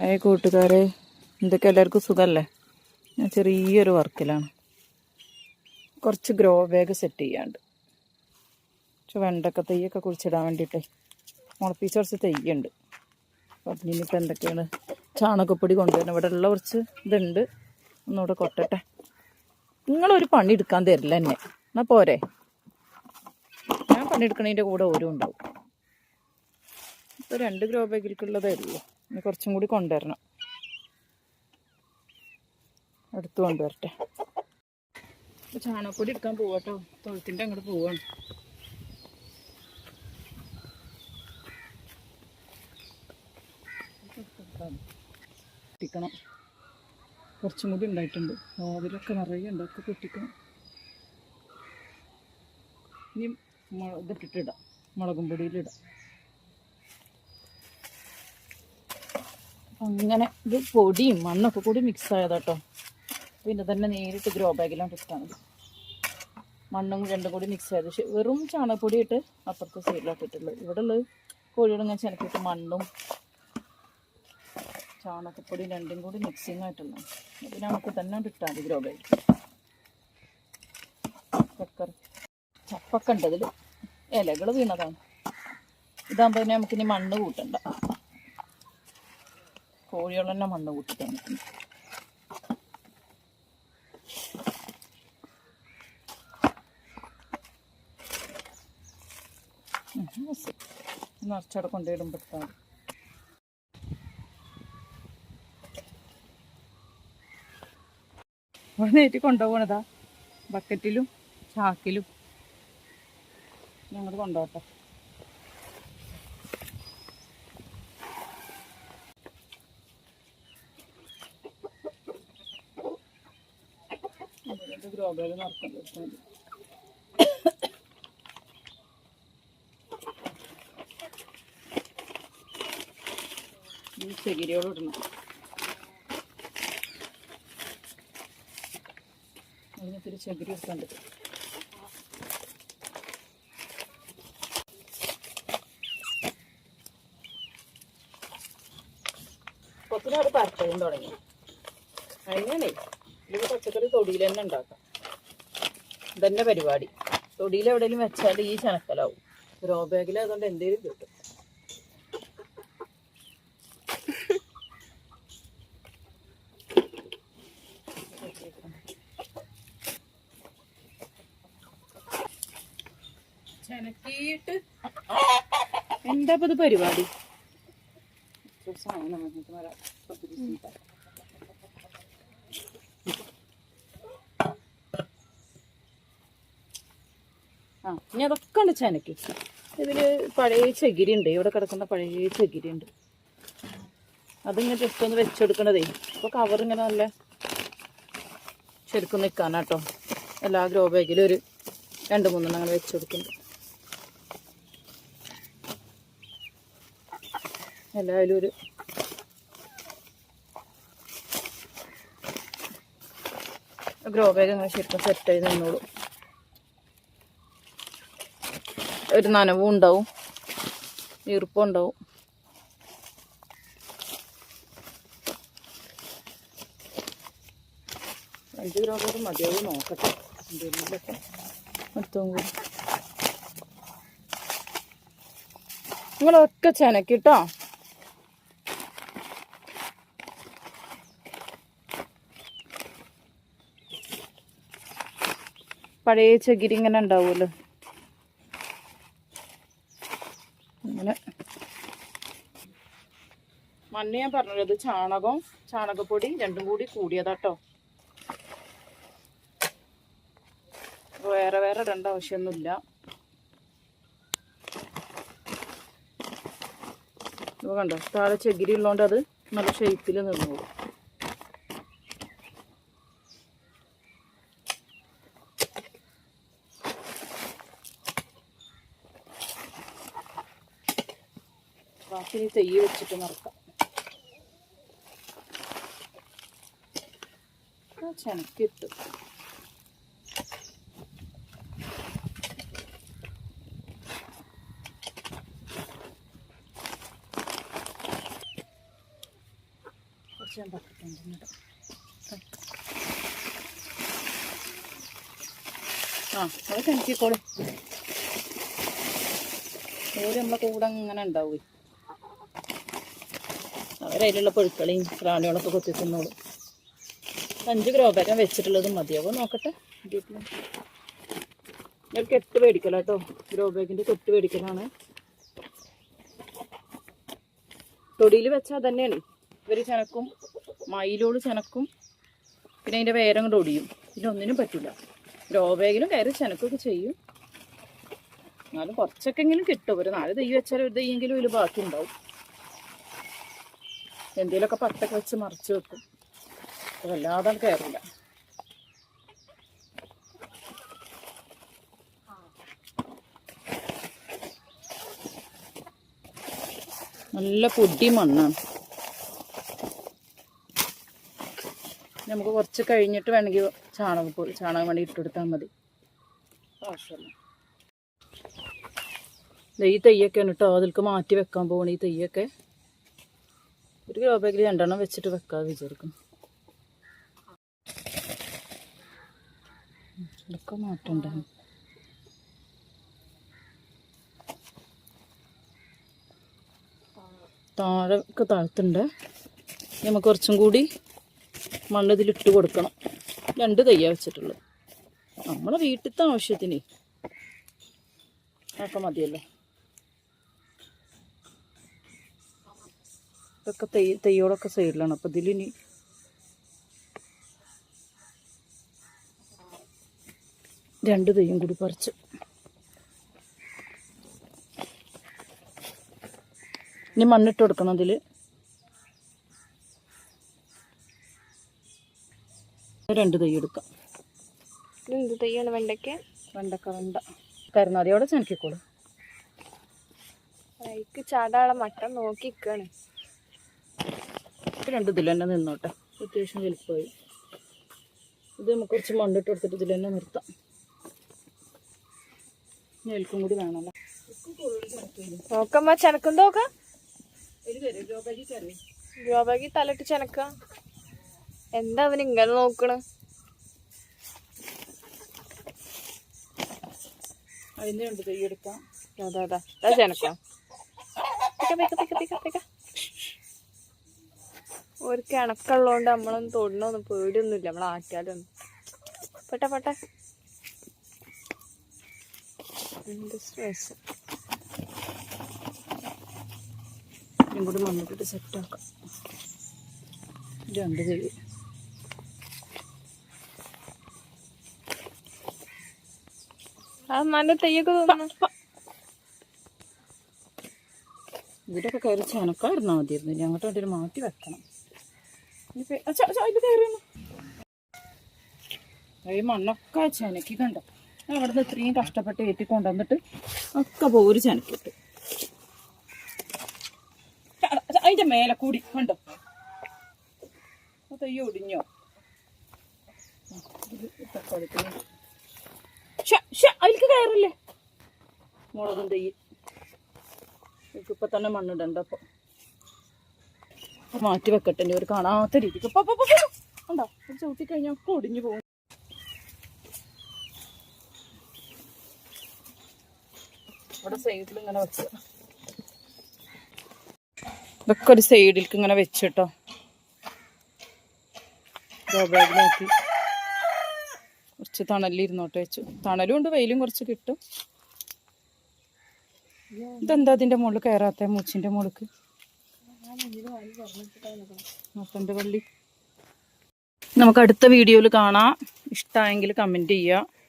ഏ കൂട്ടുകാരെ എന്തൊക്കെ എല്ലാവർക്കും സുഖമല്ലേ ഞാൻ ചെറിയൊരു വർക്കിലാണ്. കുറച്ച് ഗ്രോ ബാഗ് സെറ്റ് ചെയ്യാണ്ട് കുറച്ച് വെണ്ടക്ക തെയ്യൊക്കെ കുഴിച്ചിടാൻ വേണ്ടിയിട്ടേ മുളപ്പിച്ച് കുറച്ച് തെയ്യുണ്ട് അപ്പം അതിനിപ്പോൾ എന്തൊക്കെയാണ്? ചാണകപ്പൊടി കൊണ്ടുവരണം. ഇവിടെ ഉള്ള കുറച്ച് ഇതുണ്ട്. ഒന്നുകൂടെ കൊട്ടട്ടെ. നിങ്ങളൊരു പണി എടുക്കാൻ തരില്ല എന്നെ. എന്നാൽ പോരെ. ഞാൻ പണിയെടുക്കണതിന്റെ കൂടെ ഓരോ ഉണ്ടാവും. ഇപ്പോൾ രണ്ട് ഗ്രോ ബാഗിലേക്കുള്ളതേ ഉള്ളൂ. ഇനി കുറച്ചും കൂടി കൊണ്ടുവരണം. അടുത്ത് കൊണ്ടുവരട്ടെ. ചാണകപ്പൊടി എടുക്കാൻ പോവാട്ടോ. തൊഴുത്തിന്റെ അങ്ങോട്ട് പോവാണ്. പൊട്ടിക്കണം കുറച്ചും കൂടി ഉണ്ടായിട്ടുണ്ട്. അതിലൊക്കെ നിറയെ ഉണ്ട്. ഒക്കെ ഇനി ഇതിട്ടിട്ടിടാം മുളകും പൊടിയിലിടാം. അങ്ങനെ ഇത് പൊടിയും മണ്ണൊക്കെ കൂടി മിക്സ് ആയതാട്ടോ. പിന്നെ തന്നെ നേരിട്ട് ഗ്രോ ബാഗിലാണ് ഇട്ടാണ് മണ്ണും രണ്ടും കൂടി മിക്സ് ആയത്. പക്ഷെ വെറും ചാണകപ്പൊടി ഇട്ട് അപ്പുറത്തെ സൈഡിലാക്കിയിട്ടുള്ളത് ഇവിടെ ഉള്ളത് കോഴിയോട് ഇങ്ങനെ ചെനക്കിട്ട് മണ്ണും ചാണകപ്പൊടി രണ്ടും കൂടി മിക്സിങ് ആയിട്ടുള്ള അതിന് നമുക്ക് തന്നെ ഇട്ടാൽ മതി ഗ്രോ ബാഗ് ചപ്പക്കണ്ടതിൽ ഇലകൾ വീണതാണ്. ഇതാകുമ്പോൾ തന്നെ നമുക്കിനി മണ്ണ് കൂട്ടണ്ട. കോഴികൾ വന്ന് കൂട്ടി കൂട്ടിട്ടാണ് നിറച്ചവിടെ കൊണ്ടുപോയിടുമ്പോൾ ഇവിടെ നേറ്റി കൊണ്ടുപോകണതാ. ബക്കറ്റിലും ചാക്കിലും. ഞങ്ങൾ കൊണ്ടുപോട്ടെ ഗ്രോ ബാഗ് ഇടണം. അതിനൊത്തിരി ചകിരി എടുക്കാണ്ട് കൊത്തിനോട് പരത്തയും തുടങ്ങി. അതിനാണേ ഇത് പച്ചക്കറി തൊടിയിൽ തന്നെ ഉണ്ടാക്കാം. ഇതന്നെ പരിപാടി. തൊടിയിൽ എവിടെയെങ്കിലും വെച്ചാൽ ഈ ചണക്കലാവും. റോ ബാഗിൽ അതുകൊണ്ട് എന്തേലും കിട്ടും ചനക്കിയിട്ട് എന്താ ഇപ്പൊ ഇത് പരിപാടി സാധനം വന്നിട്ട്. ആ ഇനി അതൊക്കെ ഉണ്ട് ചനക്ക്. ഇതിൽ പഴയ ചകിരി ഉണ്ട് ഇവിടെ കിടക്കുന്ന പഴയ ചകിരി ഉണ്ട് അതിങ്ങനെ ജസ്റ്റ് ഒന്ന് വെച്ചെടുക്കണതേ. അപ്പൊ കവർ ഇങ്ങനെ നല്ല ശരിക്കും നിൽക്കാനാട്ടോ എല്ലാ ഗ്രോ ബാഗിലും ഒരു രണ്ട് മൂന്നെണ്ണം അങ്ങനെ വെച്ചെടുക്കുന്നുണ്ട്. എല്ലാവരും ഒരു ഗ്രോ ബാഗ് അങ്ങനെ ശരിക്കും സെറ്റായി നിന്നോളൂ. ഒരു നനവും ഉണ്ടാവും. ഈർപ്പം ഉണ്ടാവും. അഞ്ച് നോക്കട്ടെ. എന്തെങ്കിലുമൊക്കെ. കൂടി നിങ്ങളൊക്കെ ചെനക്കിട്ടോ? പഴയ ചകിരി ഇങ്ങനെ ഉണ്ടാവുമല്ലോ അങ്ങനെ മണ്ണ് ഞാൻ പറഞ്ഞത് ചാണകം ചാണകപ്പൊടി രണ്ടും കൂടി കൂടിയതാട്ടോ. വേറെ വേറെ ഇത് കണ്ടോ താഴെ ചകിരി ഉള്ളതുകൊണ്ട് അത് നല്ല ഷേപ്പിൽ നിന്നോളൂ ബാക്കി തെയ്യ് വെച്ചിട്ട് നടക്കാം. ചെനക്കിട്ടു കുറച്ച് ഞാൻ പറ്റിട്ടുണ്ട് ആ അത് കിണറ്റിക്കോളൂ ഓര് നമ്മളെ കൂടെ ഇങ്ങനെ ഉണ്ടാവും. അവരതിലുള്ള പുഴുക്കളെയും പ്രാണികളൊക്കെ കൊത്തി തിന്നോളും അഞ്ച് ഗ്രോ ഗ്രോബാക്കാൻ വെച്ചിട്ടുള്ളത് മതിയാവും നോക്കട്ടെ. ഞാൻ കെട്ട് മേടിക്കല കേട്ടോ ഗ്രോ ബാഗിന്റെ കെട്ട് മേടിക്കലാണ്. തൊടിയിൽ വെച്ചാൽ തന്നെയാണ് ഇവർ ചെനക്കും മയിലോട് ചെനക്കും പിന്നെ അതിന്റെ വേരം കൊണ്ട് ഒടിയും. പിന്നെ ഒന്നിനും പറ്റില്ല ഗ്രോ ബാഗിലും കയറി ചെനക്കൊക്കെ ചെയ്യും. എന്നാലും കുറച്ചൊക്കെ എങ്കിലും കിട്ടും. ഒരു നാല് തെയ്യ് വെച്ചാൽ ഒരു തെയ്യെങ്കിലും ഇതിൽ ബാക്കി ഉണ്ടാവും എന്തെങ്കിലുമൊക്കെ പട്ടൊക്കെ വെച്ച് മറിച്ച് വെക്കും. വല്ലാതെ കയറില്ല നല്ല പൊടി മണ്ണാണ്. നമുക്ക് കുറച്ച് കഴിഞ്ഞിട്ട് വേണമെങ്കിൽ ചാണകം വേണ്ടി ഇട്ടെടുത്താൽ മതി. ആവശ്യമില്ല ദേ ഈ തെയ്യൊക്കെയാണ് കേട്ടോ അതിൽക്ക് മാറ്റി വെക്കാൻ പോകണം ഈ തെയ്യൊക്കെ ഒരു കിലോ ബാഗിൽ രണ്ടെണ്ണം വെച്ചിട്ട് വെക്കാതെ വിചാരിക്കും ഇതൊക്കെ മാറ്റണ്ട താഴെ ഒക്കെ താഴ്ത്തുണ്ട്. നമുക്ക് കുറച്ചും കൂടി മണ്ണ് ഇതിലിട്ട് കൊടുക്കണം. രണ്ട് തയ്യാ വെച്ചിട്ടുള്ളത്. നമ്മളെ വീട്ടിലത്തെ ആവശ്യത്തിന്. ഒക്കെ മതിയല്ലോ. ഇതൊക്കെ തെയ്യ തെയ്യോടൊക്കെ സൈഡിലാണ്. അപ്പം ഇതിലിനി രണ്ട് തെയ്യം കൂടി പറിച്ചു. ഇനി മണ്ണിട്ട് കൊടുക്കണം അതിൽ രണ്ട് തൈ എടുക്കാം. എന്ത് തയ്യാണ് വെണ്ടയ്ക്ക്? വെണ്ടക്ക വെണ്ട. കരുനാദിയോടെ ചെനക്കിക്കോളൂ. അതിക്ക് ചാടാളെ മട്ട നോക്കി നിൽക്കാണ് ഇത് രണ്ട് ഇതിൽ തന്നെ നിന്നോട്ടെ. അത്യാവശ്യം വലിപ്പമായി. ഇത് നമുക്ക് കുറച്ച് മണ്ണിട്ട് കൊടുത്തിട്ട് ഇതിൽ തന്നെ നിർത്താം. ഞെൽക്കും കൂടി വേണമല്ലോ. നോക്കമ്മ ചെനക്കും നോക്കാം? ഗോപാക്കി തലയിട്ട് ചെനക്ക? എന്താ അവൻ ഇങ്ങനെ നോക്കണ്? അതിന്റെ ഉണ്ട് തൈ എടുക്കാം. അതാ അതാ അതാ ചെനക്ക. ഒരു കിണക്കുള്ളതുകൊണ്ട് നമ്മളൊന്നും തൊടണൊന്നും പേടിയൊന്നുമില്ല നമ്മൾ ആട്ടിയാലൊന്നും പെട്ട പെട്ട. എന്ത് സ്ട്രെസ് ഇതും കൂടി മണ്ണിട്ടിട്ട് സെറ്റാക്കാം രണ്ട് ചെടി. ആ നല്ല തെയ്യൊക്കെ തോന്നുന്നു. ഇതിലൊക്കെ കയറി ചെനക്കായിരുന്നാൽ മതിയായിരുന്നു. ഇനി അങ്ങോട്ട് വേണ്ടി മാറ്റി വെക്കണം. ഇത് ഈ മണ്ണൊക്കെ ചെനക്കി കണ്ടോ? അവിടുന്ന് ഇത്രയും കഷ്ടപ്പെട്ട് ഏറ്റി ഒക്കെ പോര് ചനക്കിട്ട്. അതിന്റെ മേലെ കൂടി കണ്ടോ? തയ്യ ഒടിഞ്ഞോ? അതിൽക്ക് കയറില്ലേ? മുളകും തയ്യ്. ഇപ്പൊ തന്നെ മണ്ണിടണ്ട അപ്പൊ അപ്പൊ മാറ്റി വെക്കട്ടെ ഒരു കാണാത്ത രീതിക്ക്. ഉണ്ടോ ചവിട്ടി കഴിഞ്ഞാൽ ഒക്കെ ഒടിഞ്ഞു പോകും. ഇവിടെ സൈഡിൽ ഇങ്ങനെ വെച്ച്. ഇതൊക്കെ ഒരു സൈഡിലേക്ക് ഇങ്ങനെ വെച്ചിട്ടോ നോക്കി കുറച്ച് തണലിരുന്നോട്ടെ വെച്ചു. തണലും ഉണ്ട് വെയിലും കുറച്ച് കിട്ടും. ഇതെന്താ അതിന്റെ മുകളിൽ കയറാത്ത മൂച്ചിന്റെ മുകളിൽ നമുക്ക് അടുത്ത വീഡിയോയിൽ കാണാം. ഇഷ്ടമായെങ്കിൽ കമന്റ് ചെയ്യുക